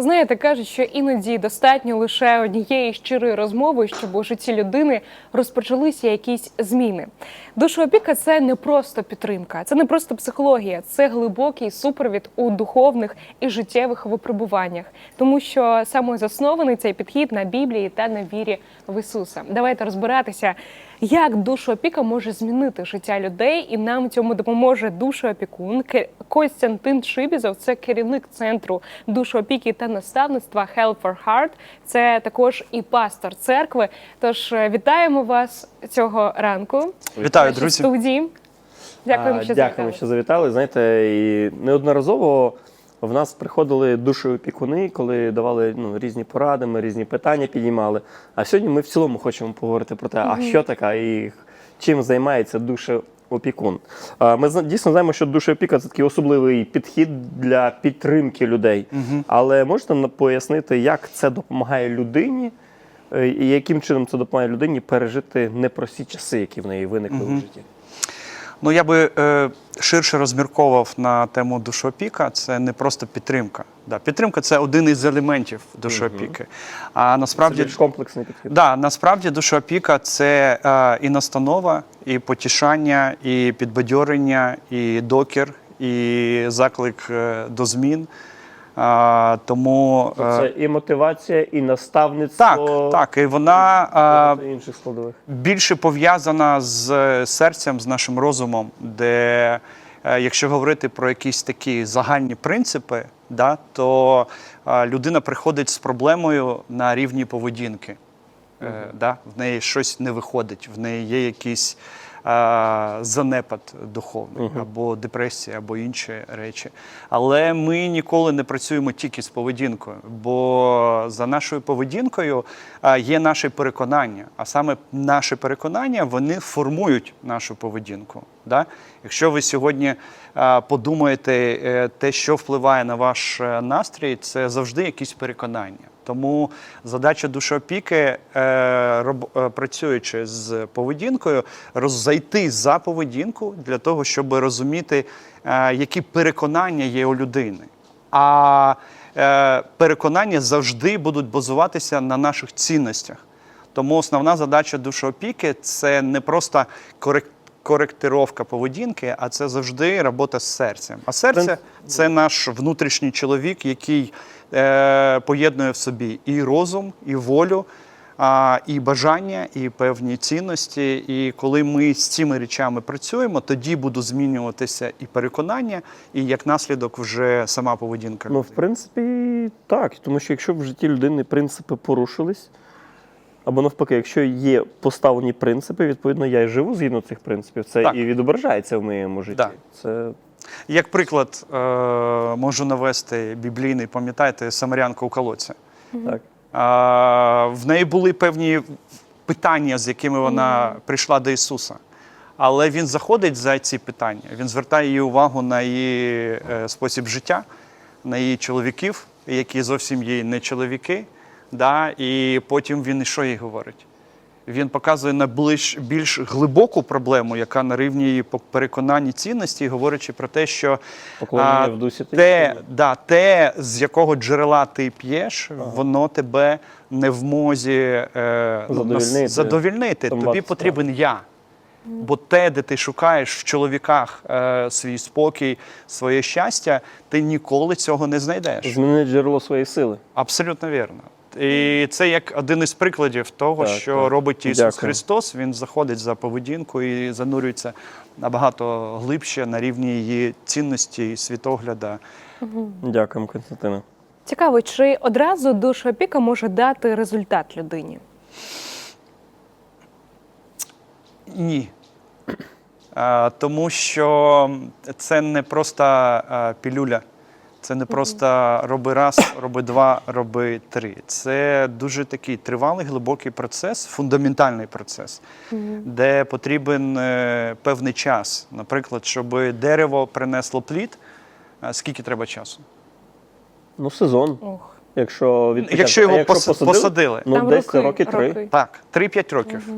Знаєте, кажуть, що іноді достатньо лише однієї щирої розмови, щоб у житті людини розпочалися якісь зміни. Душоопіка це не просто підтримка, це не просто психологія, це глибокий супровід у духовних і життєвих випробуваннях, тому що саме заснований цей підхід на Біблії та на вірі в Ісуса. Давайте розбиратися, як душоопіка може змінити життя людей, і нам цьому допоможе душоопікун Костянтин Шибізов. Це керівник центру душоопіки та наставництва Help for Heart. Це також і пастор церкви. Тож е, вітаємо вас цього ранку. Вітаю, друзі. студії. Дякуємо, що Дякуємо, завітали. що завітали. Знаєте, і неодноразово в нас приходили душоопікуни, коли давали ну, різні поради, ми різні питання підіймали. А сьогодні ми в цілому хочемо поговорити про те, а що таке і чим займається душоопікун. А, Ми дійсно знаємо, що душоопіка це такий особливий підхід для підтримки людей. Але можете пояснити, як це допомагає людині? е, І яким чином це допомагає людині пережити непрості часи, які в неї виникли у житті? Ну я би е, ширше розмірковував на тему душоопіка. Це не просто підтримка. Да, підтримка це один із елементів душоопіки. А Це насправді більш комплексний підхід. Да, насправді душоопіка це е, і настанова, і потішання, і підбадьорення, і докір, і заклик е, до змін. А, тому е, Це і мотивація, і наставництво. так, так, і вона е, інших складових. більше пов'язана з серцем, з нашим розумом, де, е, якщо говорити про якісь такі загальні принципи, да, то е, людина приходить з проблемою на рівні поведінки. Е, да, в неї щось не виходить, в неї є якийсь е, занепад духовний, або депресія, або інші речі. Але ми ніколи не працюємо тільки з поведінкою, бо за нашою поведінкою є наше переконання. А саме наші переконання вони формують нашу поведінку. Да? Якщо ви сьогодні подумаєте е, те, що впливає на ваш е, настрій, це завжди якісь переконання. Тому задача душоопіки, е, е, працюючи з поведінкою, роззайти за поведінку для того, щоб розуміти, е, які переконання є у людини. А переконання завжди будуть базуватися на наших цінностях. Тому основна задача душоопіки це не просто корек- коректировка поведінки, а це завжди робота з серцем. А серце це наш внутрішній чоловік, який е, поєднує в собі і розум, і волю, а, і бажання, і певні цінності. І коли ми з цими речами працюємо, тоді будуть змінюватися і переконання, і як наслідок вже сама поведінка. Ну, в принципі, так. Тому що якщо в житті людини принципи порушились, або навпаки, якщо є поставлені принципи, відповідно, я і живу згідно цих принципів. Це Так. і відображається в моєму житті. Да. Це Як приклад, е, можу навести біблійний, пам'ятаєте, Самарянка у колодці. так. В неї були певні питання, з якими вона прийшла до Ісуса. Але він заходить за ці питання, він звертає її увагу на її е, спосіб життя, на її чоловіків, які зовсім їй не чоловіки. Да? І потім він і що їй говорить? Він показує на більш, більш глибоку проблему, яка на рівні її переконань цінності, говорячи про те, що а, в дусі те, да, те, з якого джерела ти п'єш, воно тебе не в мозі е, нас- Задовільнити. задовільнити. Тобі потрібен я. Бо те, де ти шукаєш в чоловіках е, свій спокій, своє щастя, ти ніколи цього не знайдеш. Змінити джерело своєї сили. Абсолютно вірно. І це як один із прикладів того, Так, що так. робить Ісус Дякую. Христос. Він заходить за поведінку і занурюється набагато глибше на рівні її цінності і світогляда. Дякуємо, Константина. Цікаво, чи одразу душоопіка може дати результат людині? Ні. Тому що це не просто пілюля, це не просто роби раз, роби два, роби три. Це дуже такий тривалий, глибокий процес, фундаментальний процес, де потрібен е, певний час. Наприклад, щоб дерево принесло плід, а скільки треба часу? Ну, сезон. Ох. Якщо від Якщо його пос- посадили. ну Там десь роки, роки три. роки. Так, 3-5 років. Так.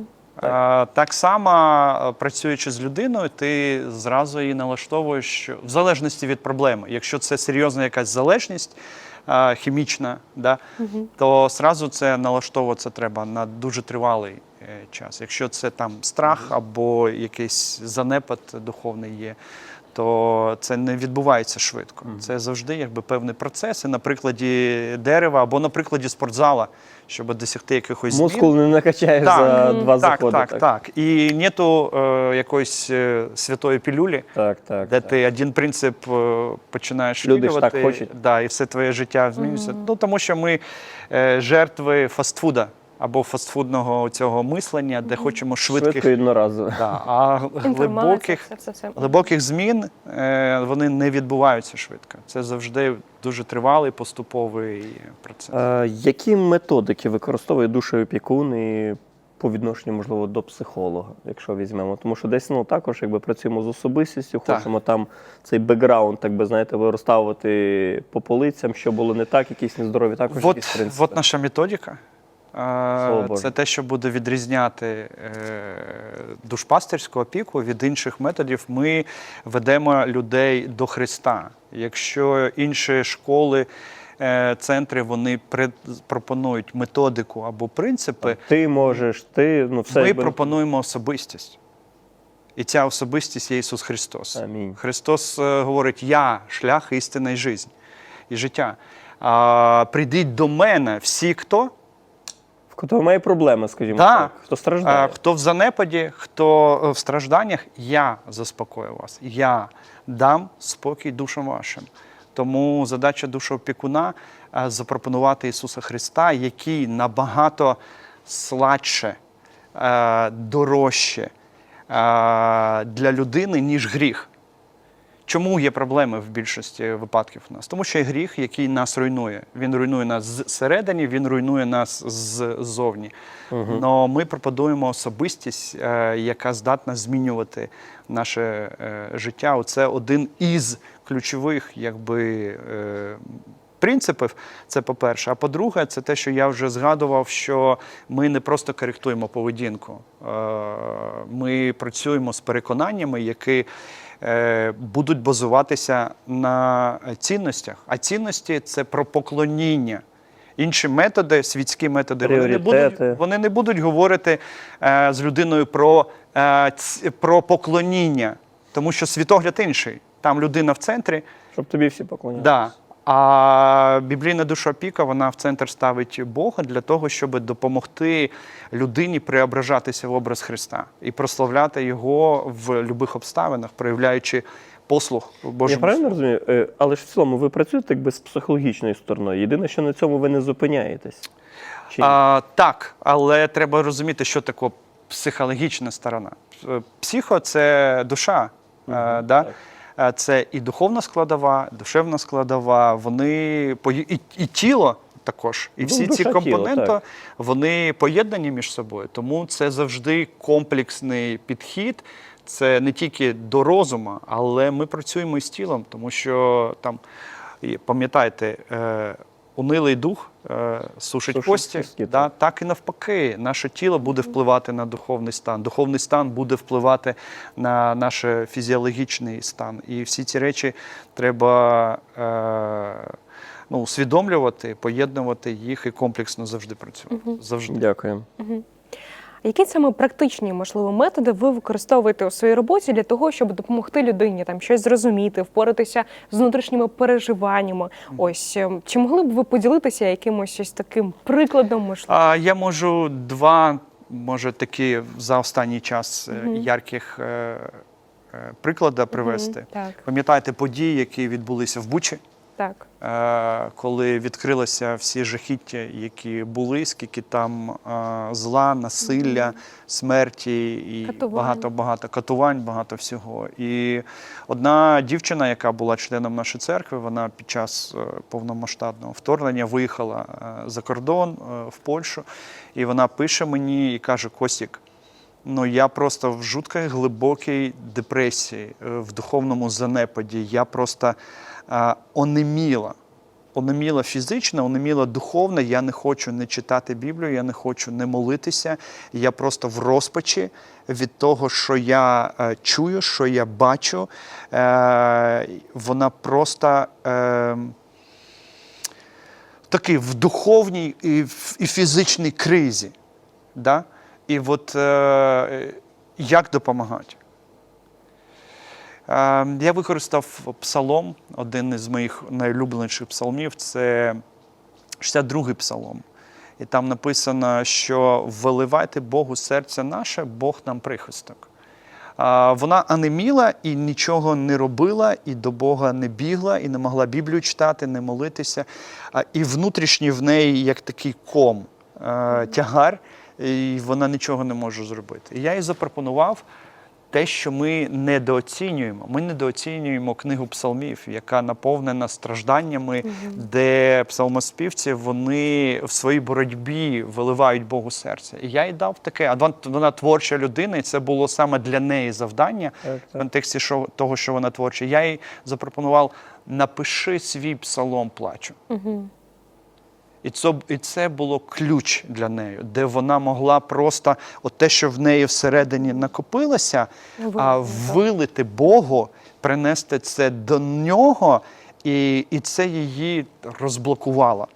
Так само, е, працюючи з людиною, ти зразу її налаштовуєш в залежності від проблеми. Якщо це серйозна якась залежність, е, хімічна, да, то зразу це налаштовуватися треба на дуже тривалий е, час. Якщо це там страх або якийсь занепад духовний є, то це не відбувається швидко. Це завжди якби певний процес. І на прикладі дерева або на прикладі спортзала, щоб досягти якихось змін. Мускул не накачаєш Так, за два так, заходи. так, так. І нету е, якоїсь е, святої пілюлі, так, так, де так. ти один принцип е, починаєш Люди ж втілювати, так хочуть. Да, і все твоє життя змінюється. Ну тому що ми е, жертви фастфуда або фастфудного цього мислення, де хочемо швидких. Швидко одноразово. Да, а глибоких, все, все, все. глибоких змін е, вони не відбуваються швидко. Це завжди дуже тривалий поступовий процес. Е, які методики використовує душеопікун і по відношенню, можливо, до психолога, якщо візьмемо? Тому що десь ну, також якби працюємо з особистістю, Так. хочемо там цей бекграунд, так би знаєте, ви розставити по полицям, що було не так, якісь нездорові також якісь принципи. от наша методика. Це те, що буде відрізняти е, душпастерську опіку від інших методів. Ми ведемо людей до Христа. Якщо інші школи, е, центри вони пропонують методику або принципи, Ти можеш, ти ну все ми пропонуємо особистість. І ця особистість є Ісус Христос. Амінь. Христос е, говорить: Я шлях, істина і життя. Прийдіть до мене всі, хто кого має проблеми, скажімо Да. так, хто страждає. А, хто в занепаді, хто е, в стражданнях, я заспокою вас. Я дам спокій душам вашим. Тому задача душоопікуна е, запропонувати Ісуса Христа, який набагато сладше, е, дорожче е, для людини, ніж гріх. Чому є проблеми в більшості випадків у нас? Тому що є гріх, який нас руйнує. Він руйнує нас зсередині, він руйнує нас ззовні. Но ми пропонуємо особистість, е, яка здатна змінювати наше е, життя. Оце один із ключових, якби. е, Принципів, це по-перше. А по-друге, це те, що я вже згадував, що ми не просто коректуємо поведінку. Ми працюємо з переконаннями, які будуть базуватися на цінностях. А цінності це про поклоніння. Інші методи, світські методи, вони не, будуть, вони не будуть говорити е, з людиною про, е, ц- про поклоніння, тому що світогляд інший. Там людина в центрі, Щоб тобі всі поклонялися. Да. А біблійна душопіка вона в центр ставить Бога для того, щоб допомогти людині преображатися в образ Христа і прославляти його в будь-яких обставинах, проявляючи послуг Я правильно розумію? Е, Але ж в цілому ви працюєте якби з психологічною стороною. Єдине, що на цьому ви не зупиняєтесь. Чи? А, так, але треба розуміти, що таке психологічна сторона. Психо це душа. е, да? так. Е, Це і духовна складова, душевна складова, вони і, і тіло також. І Ну, всі ці компоненти тіло, вони поєднані між собою. Тому це завжди комплексний підхід. Це не тільки до розуму, але ми працюємо і з тілом, тому що там, пам'ятайте, е, унилий дух е, сушить, Сушить кості. кістки, да, так. і навпаки, наше тіло буде впливати на духовний стан. Духовний стан буде впливати на наш фізіологічний стан. І всі ці речі треба е, ну, усвідомлювати, поєднувати їх і комплексно завжди працювати. Завжди. Дякую. Які саме практичні можливо методи ви використовуєте у своїй роботі для того, щоб допомогти людині там щось зрозуміти, впоратися з внутрішніми переживаннями? Ось ем, чи могли б ви поділитися якимось ось таким прикладом? Можливо, А я можу два, може, такі за останній час е, ярких е, е, приклади привести. так, Пам'ятаєте події, які відбулися в Бучі? Так. Е, коли відкрилися всі жахіття, які були, скільки там е, зла, насилля, смерті і Катувань. багато багато катувань, багато всього. І одна дівчина, яка була членом нашої церкви, вона під час е, повномасштабного вторгнення виїхала за кордон в Польщу, і вона пише мені і каже: Костік. Ну, я просто в жуткій глибокій депресії, в духовному занепаді. Я просто онеміла. Онеміла фізично, онеміла духовно. Я не хочу не читати Біблію, я не хочу не молитися. Я просто в розпачі від того, що я е, чую, що я бачу. Е, вона просто. Е, такий в духовній і, фізичній кризі. Да? І от як допомагати? Е, я використав псалом, один із моїх найулюбленіших псалмів це 62-й псалом. І там написано, що виливайте Богу серце наше, Бог нам прихисток. Вона анеміла і нічого не робила, і до Бога не бігла, і не могла Біблію читати, не молитися. І внутрішній в неї як такий ком, е, тягар, і вона нічого не може зробити. І я їй запропонував те, що ми недооцінюємо. Ми недооцінюємо книгу псалмів, яка наповнена стражданнями, де псалмоспівці вони в своїй боротьбі виливають Богу серце. І я їй дав таке, а вона творча людина, і це було саме для неї завдання Так, в контексті того, що вона творча. Я їй запропонував напиши свій псалом плачу. І це, і це було ключ для неї, де вона могла просто от те, що в неї всередині накопилося, а Вилити, вилити Богу, принести це до нього, і, і це її розблокувало.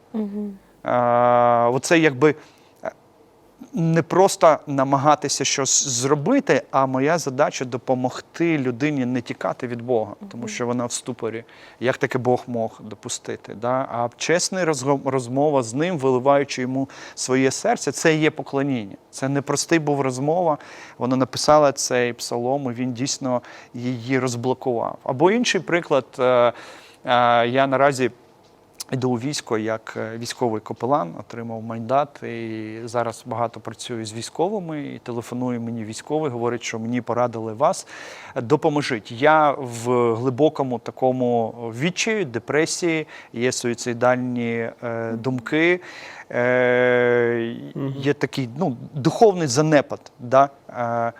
А, оце якби не просто намагатися щось зробити, а моя задача допомогти людині не тікати від Бога, тому що вона в ступорі. Як таке Бог мог допустити? Да? А чесна розмова з ним, виливаючи йому своє серце, це є поклоніння. Це не простий був розмова. Вона написала цей псалом, і він дійсно її розблокував. Або інший приклад, е, е, я наразі. Йду у військо як е, військовий капелан, отримав мандат і зараз багато працюю з військовими. І телефонує мені військовий, говорить, що мені порадили вас. Допоможіть. Я в глибокому такому відчаї, депресії, є суїцидальні е, думки, е, є такий ну, духовний занепад. Да? Е,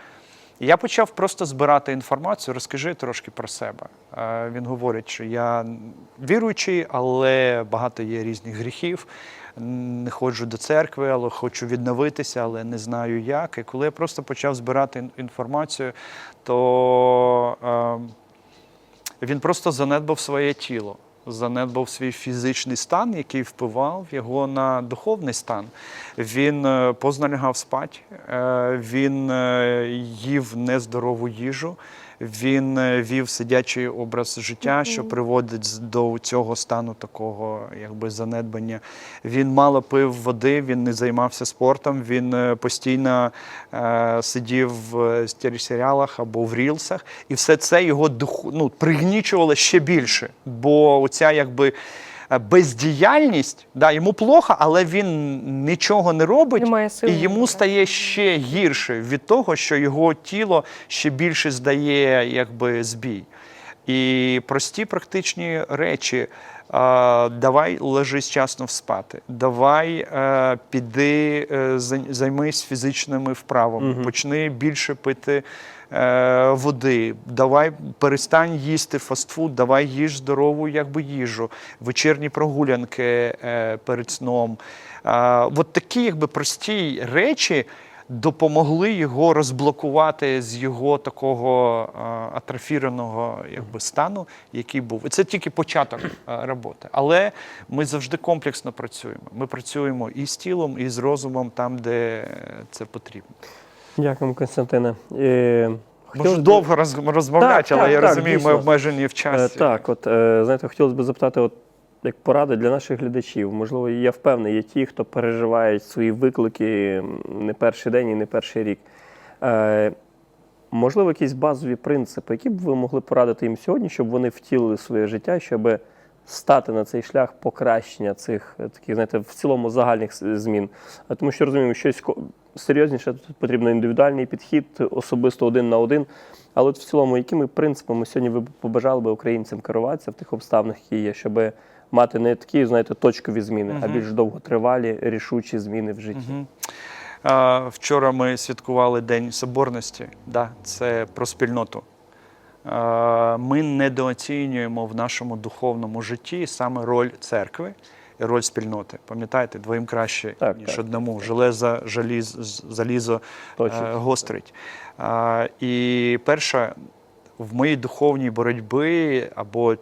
я почав просто збирати інформацію, розкажи трошки про себе. Е, Він говорить, що я віруючий, але багато є різних гріхів. Не ходжу до церкви, але хочу відновитися, але не знаю як. І коли я просто почав збирати інформацію, то е, він просто занедбав своє тіло, занедбав свій фізичний стан, який впливав його на духовний стан. Він е, поздно спати, е, він е, їв нездорову їжу. Він е, вів сидячий образ життя, що приводить до цього стану такого якби занедбання. Він мало пив води, він не займався спортом, він е, постійно е, сидів в телесеріалах або в рілсах, і все це його ну, пригнічувало ще більше. Бо оця якби. Е, Бездіяльність, да, йому плохо, але він нічого не робить, Немає сили, і йому стає ще гірше від того, що його тіло ще більше здає якби збій. І прості практичні речі. Давай ложись часно спати, давай е, піди, е, займись фізичними вправами, почни більше пити е, води, давай перестань їсти фастфуд, давай їж здорову якби, їжу, вечірні прогулянки перед сном. От такі якби, прості речі допомогли його розблокувати з його такого а, атрофіреного якби, стану, який був. І це тільки початок роботи. Але ми завжди комплексно працюємо. Ми працюємо і з тілом, і з розумом там, де це потрібно. Дякуємо, Константине. Е, Можу довго розмовляти, Так, але так, я так, розумію, ми обмежені в Е, часі. Так, от е, знаєте, хотілося б запитати, от як поради для наших глядачів. Можливо, я впевнений, є ті, хто переживають свої виклики не перший день і не перший рік. Е, можливо, якісь базові принципи, які б ви могли порадити їм сьогодні, щоб вони втілили своє життя, щоб стати на цей шлях покращення цих е, таких, знаєте, в цілому загальних змін. А Тому що розуміємо, щось серйозніше тут потрібно індивідуальний підхід, особисто один на один. Але от в цілому, якими принципами сьогодні ви побажали би українцям керуватися в тих обставинах, які є, щоб мати не такі, знаєте, точкові зміни, а більш довготривалі, рішучі зміни в житті? А, Вчора ми святкували День Соборності. Да, це про спільноту. А, Ми недооцінюємо в нашому духовному житті саме роль церкви і роль спільноти. Пам'ятаєте, двоїм краще, Так, ніж так. одному. Железо, жаліз, залізо Точно. е, гострить. І перше, в моїй духовній боротьбі або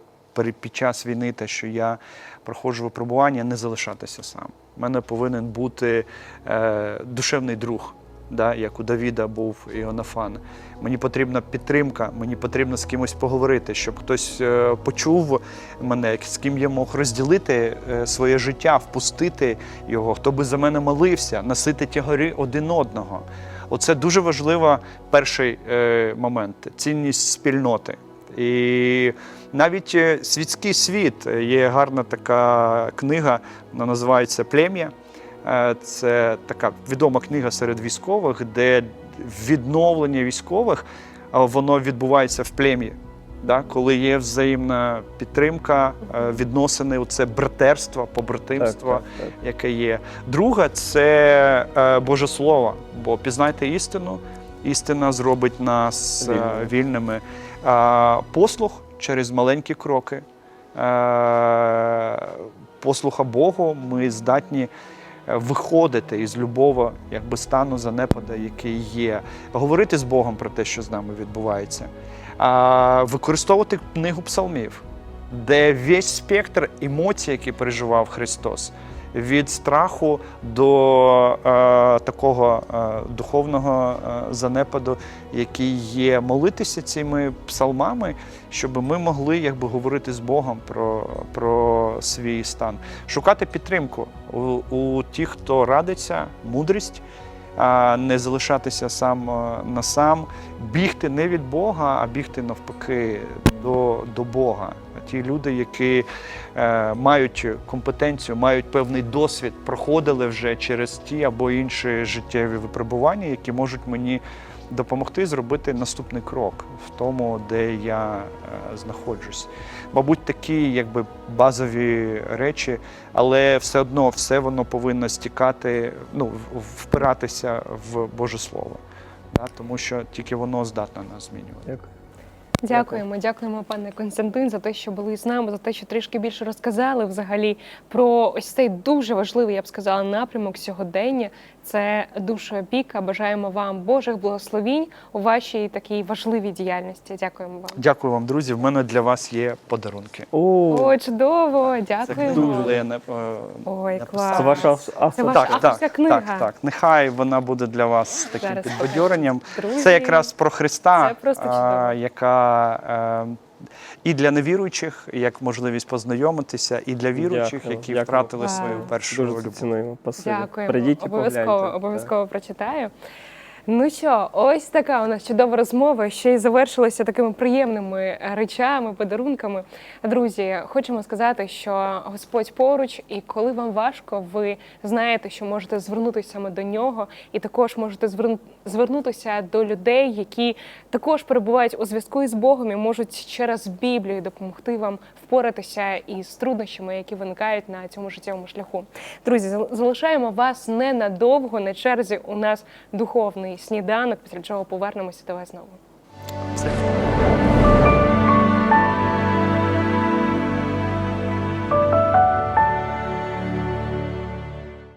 під час війни, те, що я проходжу випробування, не залишатися сам. У мене повинен бути е, душевний друг, да, як у Давіда був Іонафан. Мені потрібна підтримка, мені потрібно з кимось поговорити, щоб хтось е, почув мене, з ким я мог розділити е, своє життя, впустити його, хто би за мене молився, носити тягарі один одного. Оце дуже важливо перший е, момент цінність спільноти. І навіть світський світ є гарна така книга, вона називається Плем'я. Е, Це така відома книга серед військових, де відновлення військових воно відбувається в плем'ї. Да? Коли є взаємна підтримка, е, відносини, це братерство, побратимство Так, так, так. яке є. Друга це е, Боже Слово, бо пізнайте істину, істина зробить нас е, Вільними. Е, послух через маленькі кроки. Е, послуха Богу, ми здатні е, виходити із любого якби, стану занепада, який є, говорити з Богом про те, що з нами відбувається, а, використовувати книгу псалмів, де весь спектр емоцій, які переживав Христос, від страху до е, такого е, духовного е, занепаду, який є, молитися цими псалмами, щоб ми могли якби говорити з Богом про, про свій стан, шукати підтримку у, у тих, хто радиться, мудрість. Не залишатися сам на сам, бігти не від Бога, а бігти навпаки до, до Бога. Ті люди, які е, мають компетенцію, мають певний досвід, проходили вже через ті або інші життєві випробування, які можуть мені допомогти зробити наступний крок в тому, де я е, знаходжусь. Мабуть, такі якби базові речі, але все одно все воно повинно стікати, ну, впиратися в Боже Слово. Да? Тому що тільки воно здатне нас змінювати. Дякую. Дякуємо, дякуємо, пане Константин, за те, що були з нами, за те, що трішки більше розказали взагалі про ось цей дуже важливий, я б сказала, напрямок сьогодення. Це душа опіка. Бажаємо вам Божих благословінь у вашій такій важливій діяльності. Дякуємо вам. Дякую вам, друзі. В мене для вас є подарунки. О, О, чудово! Це дуже я не, Ой, клас. це ваша Це ваша Так, авторська так, книга. так, так. Нехай вона буде для вас таким підбадьоренням. Це якраз про Христа, Це просто а, чудово. яка е, і для невіруючих, як можливість познайомитися, і для віруючих, Дякую, які дякую. втратили свою першу Дуже любов. Дякую. Прийдіть і обов'язково, погляньте. обов'язково прочитаю. Ну що, ось така у нас чудова розмова. Ще й завершилася такими приємними речами, подарунками. Друзі, хочемо сказати, що Господь поруч, і коли вам важко, ви знаєте, що можете звернутися саме до нього, і також можете звернутися до людей, які також перебувають у зв'язку із Богом і можуть через Біблію допомогти вам впоратися із труднощами, які виникають на цьому життєвому шляху. Друзі, зал- залишаємо вас ненадовго на черзі. У нас духовний гарний сніданок, після чого повернемося до вас знову.